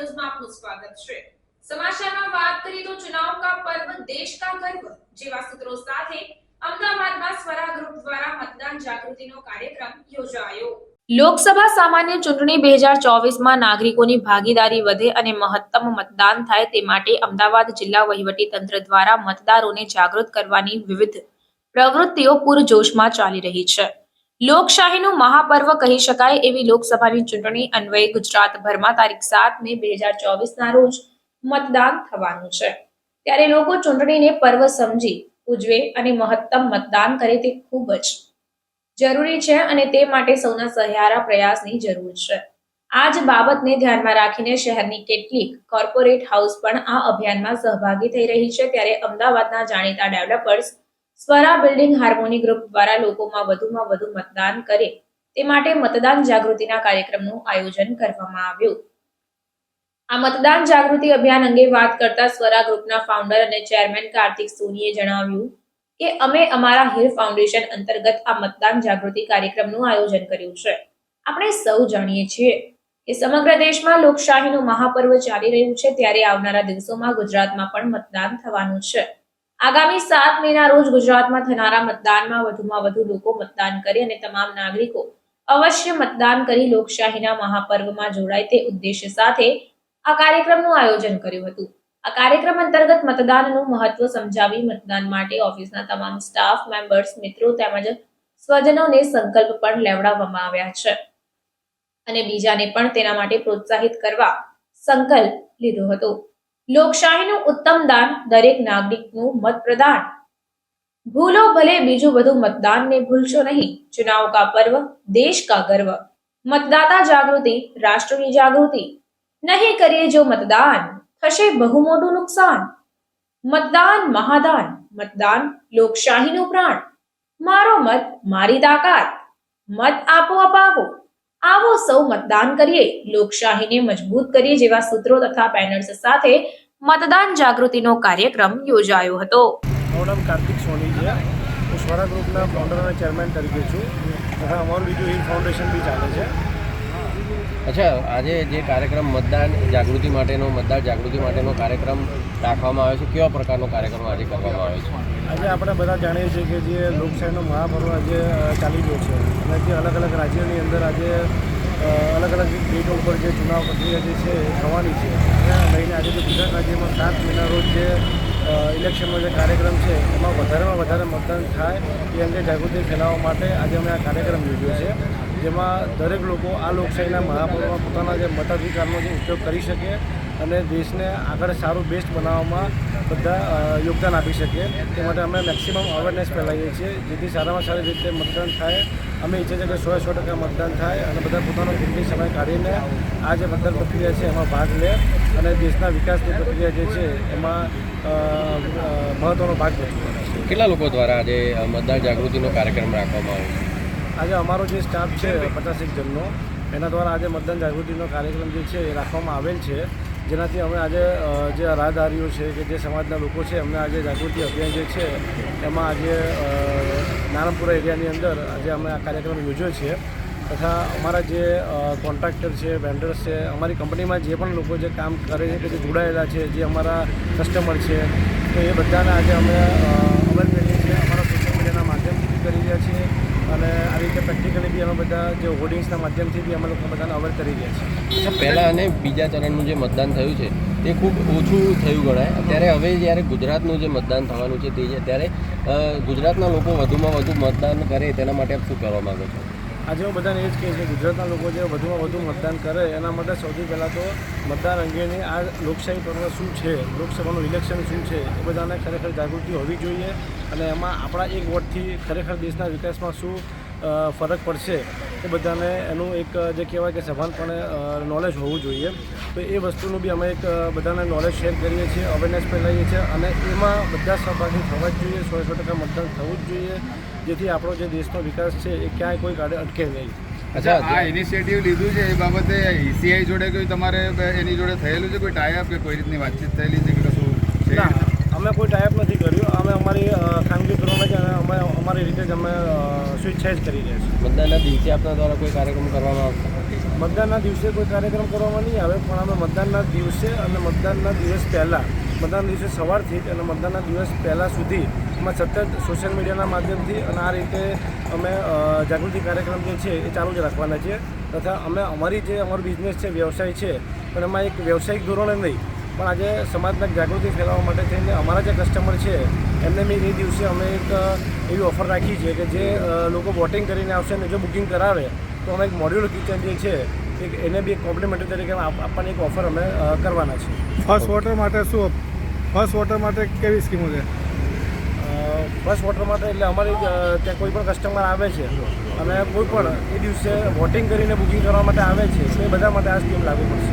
ન્યૂઝમાં આપનું સ્વાગત છે. સમાચારમાં વાત કરીએ તો ચુનાવ પર્વ દેશ ગર્વ જેવા સૂત્રો સાથે અમદાવાદમાં સ્વરા ગ્રુપ દ્વારા મતદાન જાગૃતિનો કાર્યક્રમ યોજાયો. લોકસભા સામાન્ય ચૂંટણી બે હજાર ચોવીસમાં નાગરિકોની ભાગીદારી વધે અને મહત્તમ મતદાન થાય તે માટે અમદાવાદ જિલ્લા વહીવટી તંત્ર દ્વારા મતદારોને જાગૃત કરવાની વિવિધ પ્રવૃત્તિઓ પૂરજોશમાં ચાલી રહી છે. લોકશાહીનું મહાપર્વ કહી શકાય એવી લોકસભાની ચૂંટણી અન્વયે ગુજરાતભરમાં તારીખ સાત મે બે હજાર ચોવીસના રોજ મતદાન થવાનું છે. ત્યારે લોકો ચૂંટણીને પર્વ સમજી, ઉજવે અને મહત્તમ મતદાન કરે તે ખૂબ જ જરૂરી છે અને તે માટે સૌના સહિયારા પ્રયાસની જરૂર છે. આ જ બાબતને ધ્યાનમાં રાખીને શહેરની કેટલીક કોર્પોરેટ હાઉસ પણ આ અભિયાનમાં સહભાગી થઈ રહી છે. ત્યારે અમદાવાદના જાણીતા developers Swara building Harmony group દ્વારા લોકોમાં વધુમાં વધુ મતદાન કરે તે માટે મતદાન જાગૃતિના કાર્યક્રમનું આયોજન કરવામાં આવ્યું. આ મતદાન જાગૃતિ અભિયાન અંગે વાત કરતા સ્વરા ગ્રુપના ફાઉન્ડર અને ચેરમેન કાર્તિક સોનીએ જણાવ્યું કે અમે અમારા હિર ફાઉન્ડેશન અંતર્ગત આ મતદાન જાગૃતિ કાર્યક્રમનું આયોજન કર્યું છે. આપણે સૌ જાણીએ છીએ કે સમગ્ર દેશમાં લોકશાહીનું મહાપર્વ ચાલી રહ્યું છે ત્યારે આવનારા દિવસોમાં ગુજરાતમાં પણ મતદાન થવાનું છે. આગામી સાત મેના રોજ ગુજરાતમાં થનારા મતદાનમાં વધુમાં વધુ લોકો મતદાન કરે અને તમામ નાગરિકો અવશ્ય મતદાન કરી લોકશાહીના મહાપર્વમાં જોડાય તે ઉદ્દેશ્ય સાથે આ કાર્યક્રમનું આયોજન કર્યું હતું. આ કાર્યક્રમ અંતર્ગત મતદાનનું મહત્વ સમજાવી મતદાન માટે ઓફિસના તમામ સ્ટાફ, મેમ્બર્સ, મિત્રો તેમજ સ્વજનોને સંકલ્પ પણ લેવડાવવામાં આવ્યા છે. અને બીજાને પણ તેના માટે પ્રોત્સાહિત કરવા સંકલ્પ લીધો હતો. લોકશાહીનું ઉત્તમ દાન દરેક નાગરિકનું મત પ્રદાન ભૂલો ભલે બીજું બધું મતદાનને ભૂલશો નહીં. ચુનાવ કા પર્વ, દેશ કા ગર્વ. મતદાતા જાગૃતિ, રાષ્ટ્રની જાગૃતિ. નહીં કરીએ જો મતદાન, થશે બહુ મોટું નુકસાન. મતદાન મહાદાન, મતદાન લોકશાહીનું પ્રાણ. મારો મત, મારી તાકાત. મત આપો અપાવો. આવો સૌ મતદાન કરીએ. લોકશાહીને મજબૂત કરીએ જેવા સૂત્રો તથા બેનર્સ સાથે મતદાન જાગૃતિનો કાર્યક્રમ યોજાયો હતો. મારું નામ કાર્તિક સોની છે. હું સ્વરા ગ્રુપના ફાઉન્ડર અને ચેરમેન તરીકે છું. તથા અમારું બીજું હિલ ફાઉન્ડેશન બી ચાલે છે. અચ્છા આજે જે કાર્યક્રમ મતદાન જાગૃતિ માટેનો મતદાર જાગૃતિ માટેનો કાર્યક્રમ રાખવામાં આવ્યો છે કેવા પ્રકારનો કાર્યક્રમ આજે કરવામાં આવ્યો છે? આજે આપણે બધા જાણીએ છીએ કે જે લોકશાહીનો મહાપર્વ આજે ચાલી રહ્યો છે. અને જે અલગ અલગ રાજ્યોની અંદર આજે અલગ અલગ ડેટો ઉપર જે ચુનાવ પ્રક્રિયા જે છે થવાની છે. એના લઈને આજે જે ગુજરાત રાજ્યમાં સાત મહિના રોજ જે ઇલેક્શનનો જે કાર્યક્રમ છે, એમાં વધારેમાં વધારે મતદાન થાય એ અંગે જાગૃતિ ફેલાવવા માટે આજે અમે આ કાર્યક્રમ યોજ્યો છે. જેમાં દરેક લોકો આ લોકશાહીના મહાપર્વમાં પોતાના જે મતાધિકારનો જે ઉપયોગ કરી શકે અને દેશને આગળ સારું, બેસ્ટ બનાવવામાં બધા યોગદાન આપી શકે. તે માટે અમે મેક્સિમમ અવેરનેસ ફેલાવીએ છીએ. જેથી સારામાં સારી રીતે મતદાન થાય અમે ઈચ્છે છે કે સો સો ટકા મતદાન થાય અને બધા પોતાનો કિંમતી સમય કાઢીને આ જે મતદાન પ્રક્રિયા છે એમાં ભાગ લે અને દેશના વિકાસની પ્રક્રિયા જે છે એમાં મહત્ત્વનો ભાગ ભજવે. કેટલા લોકો દ્વારા આજે મતદાર જાગૃતિનો કાર્યક્રમ રાખવામાં આવ્યો આજે અમારો જે સ્ટાફ છે પચાસેક જણનો એના દ્વારા આજે મતદાન જાગૃતિનો કાર્યક્રમ જે છે એ રાખવામાં આવેલ છે. જેનાથી અમે આજે જે રાહદારીઓ છે કે જે સમાજના લોકો છે અમને આજે જાગૃતિ અભિયાન જે છે, એમાં આજે નારણપુરા એરિયાની અંદર આજે અમે આ કાર્યક્રમ યોજ્યો છે. તથા અમારા જે કોન્ટ્રાક્ટર છે વેન્ડર્સ છે, અમારી કંપનીમાં જે પણ લોકો જે કામ કરે છે, કે જે જોડાયેલા છે, જે અમારા કસ્ટમર છે, તો એ બધાને આજે અમે અવેર કરીએ છીએ. અમારા સોશિયલ મીડિયાના માધ્યમથી કરી રહ્યા છીએ. અને આ રીતે પ્રેક્ટિકલી બી અમે બધા જે હોર્ડિંગ્સના માધ્યમથી બી અમે લોકો બધાને અવેર કરી રહ્યા છીએ. અચ્છા, પહેલાં અને બીજા ચરણનું જે મતદાન થયું છે, તે ખૂબ ઓછું થયું ગણાય. અત્યારે હવે જ્યારે ગુજરાતનું જે મતદાન થવાનું છે તે છે, ત્યારે ગુજરાતના લોકો વધુમાં વધુ મતદાન કરે તેના માટે આપ શું કરવા માગો છો? આજે હું બધાને એ જ કહીશ કે ગુજરાતના લોકો જે વધુમાં વધુ મતદાન કરે, એના માટે સૌથી પહેલાં તો મતદાન અંગેની આ લોકશાહી પર્વ શું છે, લોકસભાનું ઇલેક્શન શું છે, એ બધાને ખરેખર જાગૃતિ હોવી જોઈએ અને એમાં આપણા એક વોટથી ખરેખર દેશના વિકાસમાં શું ફરક પડશે એ બધાને એનું એક જે કહેવાય કે સભાનપણે નોલેજ હોવું જોઈએ. તો એ વસ્તુનું બી અમે એક બધાને નોલેજ શેર કરીએ છીએ અવેરનેસ ફેલાવીએ છીએ અને એમાં બધા સહભાગી થવા જ જોઈએ, સો સો ટકા મતદાન થવું જ જોઈએ. જેથી આપણો જે દેશનો વિકાસ છે એ ક્યાંય કોઈ ગાડે અટકે નહીં. અચ્છા આ ઇનિશિયેટિવ લીધું છે એ બાબતે ઈસીઆઈ જોડે કોઈ તમારે એની જોડે થયેલું છે? કોઈ ટાઈઅપ કે કોઈ રીતની વાતચીત થયેલી છે કે કશું છે? અમે કોઈ ટાઈપ નથી કર્યું. અમે અમારી ખાનગી કરવામાં જ અને અમે અમારી રીતે જ અમે અ, સ્વેચ્છાએ જ કરી રહ્યા છીએ. મતદાનના દિવસે આપના દ્વારા કોઈ કાર્યક્રમ કરવામાં આવશે? મતદાનના દિવસે કોઈ કાર્યક્રમ કરવામાં નહીં આવે પણ અમે મતદાનના દિવસે અને મતદાનના દિવસ પહેલાં મતદાન દિવસે સવારથી જ અને મતદાનના દિવસ પહેલાં સુધી અમે સતત સોશિયલ મીડિયાના માધ્યમથી અને આ રીતે અમે જાગૃતિ કાર્યક્રમ જે છે એ ચાલુ જ રાખવાના છે તથા અમે અમારી જે અમારો બિઝનેસ છે, વ્યવસાય છે, પણ એમાં એક વ્યવસાયિક ધોરણે નહીં, પણ આજે સમાજમાં જાગૃતિ ફેલાવવા માટે થઈને અમારા જે કસ્ટમર છે, એમને મેં એ દિવસે અમે એક એવી ઓફર રાખી છે કે જે લોકો વોટિંગ કરીને આવશે અને જો બુકિંગ કરાવે, તો અમે એક મોડ્યુલર કિચન જે છે, એક એને બી એક કોમ્પ્લિમેન્ટરી તરીકે આપ- આપવાની એક ઓફર અમે કરવાના છે ફર્સ્ટ વોટર માટે શું? ફર્સ્ટ વોટર માટે કેવી સ્કીમો છે? ફર્સ્ટ વોટર માટે એટલે અમારી ત્યાં કોઈ પણ કસ્ટમર આવે છે અને કોઈ પણ એ દિવસે વોટિંગ કરીને બુકિંગ કરવા માટે આવે છે એ બધા માટે આ સ્કીમ લાગુ પડશે.